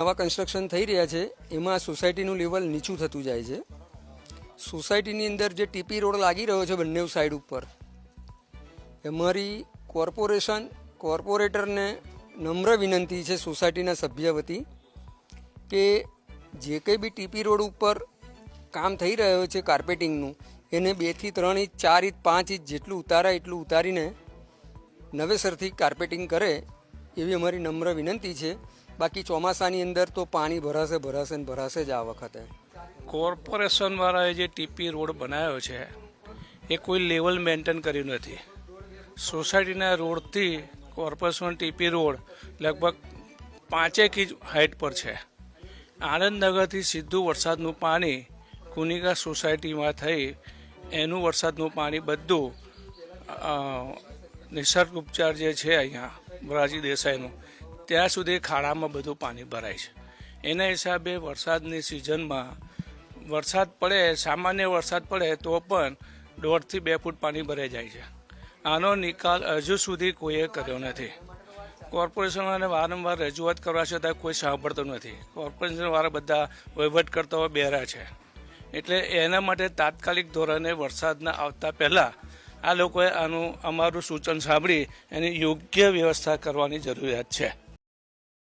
નવા કન્સ્ટ્રક્શન થઈ રહ્યા છે. એમાં સોસાયટીનું લેવલ નીચું થતું જાય છે. સોસાયટીની અંદર જે ટીપી રોડ લાગી રહ્યો છે બંને સાઈડ ઉપર અમારી કોર્પોરેશન કોર્પોરેટરને નમ્ર વિનંતી છે સોસાયટીના સભ્ય વતી કે જે કંઈ બી ટીપી રોડ ઉપર કામ થઈ રહ્યો છે કાર્પેટિંગનું એને બેથી ત્રણ ઇંચ, ચાર ઇંચ, પાંચ ઇંચ જેટલું ઉતારાય એટલું ઉતારીને નવેસરથી કાર્પેટિંગ કરે એવી અમારી નમ્ર વિનંતી છે. બાકી ચોમાસાની અંદર તો પાણી ભરાશે ભરાશે ને ભરાશે જ આ વખતે. કોર્પોરેશન વાળાએ જે ટીપી રોડ બનાવ્યો છે, એ કોઈ લેવલ મેન્ટેન કર્યું નથી. સોસાયટીના રોડથી કોર્પોરેશન ટીપી રોડ લગભગ પાંચેક ઇંચ હાઇટ પર છે. આણંદનગરથી સીધું વરસાદનું પાણી કુનિકા સોસાયટીમાં થઈ, એનું વરસાદનું પાણી બધું નિસર્ગ ઉપચાર જે છે અહીંયા મોરારજી દેસાઈનું ત્યાં સુધી ખાડામાં બધું પાણી ભરાય છે. એના હિસાબે વરસાદની સિઝનમાં વરસાદ પડે, સામાન્ય વરસાદ પડે તો પણ દોઢથી બે ફૂટ પાણી ભરાઈ જાય છે. આનો નિકાલ હજુ સુધી કોઈએ કર્યો નથી. કોર્પોરેશનવાળાને વારંવાર રજૂઆત કરવા છતાં કોઈ સાંભળતું નથી. કોર્પોરેશનવાળા બધા વહીવટ કરતા હોય બેરા છે. એટલે એના માટે તાત્કાલિક ધોરણે વરસાદના આવતા પહેલાં આ લોકોએ આનું અમારું સૂચન સાંભળી એની યોગ્ય વ્યવસ્થા કરવાની જરૂરિયાત છે.